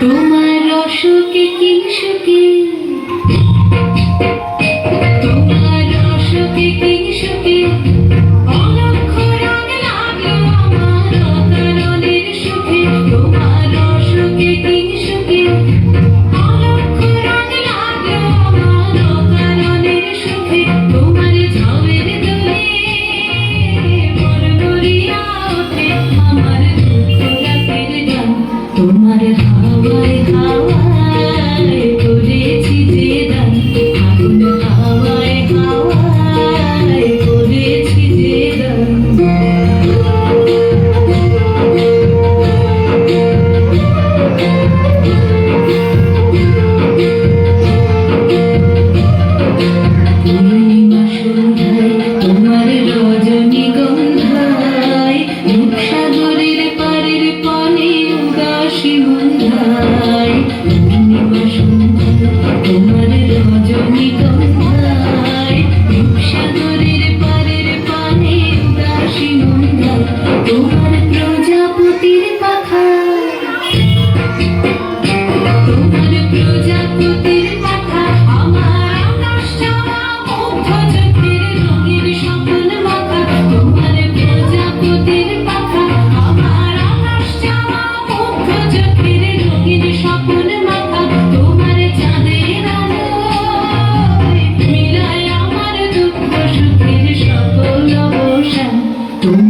তোমার রসকে কি সুখে? তোমার কি সুখে? অলক্ষ রঙ লাগল আমার 为的 সকল অবসান।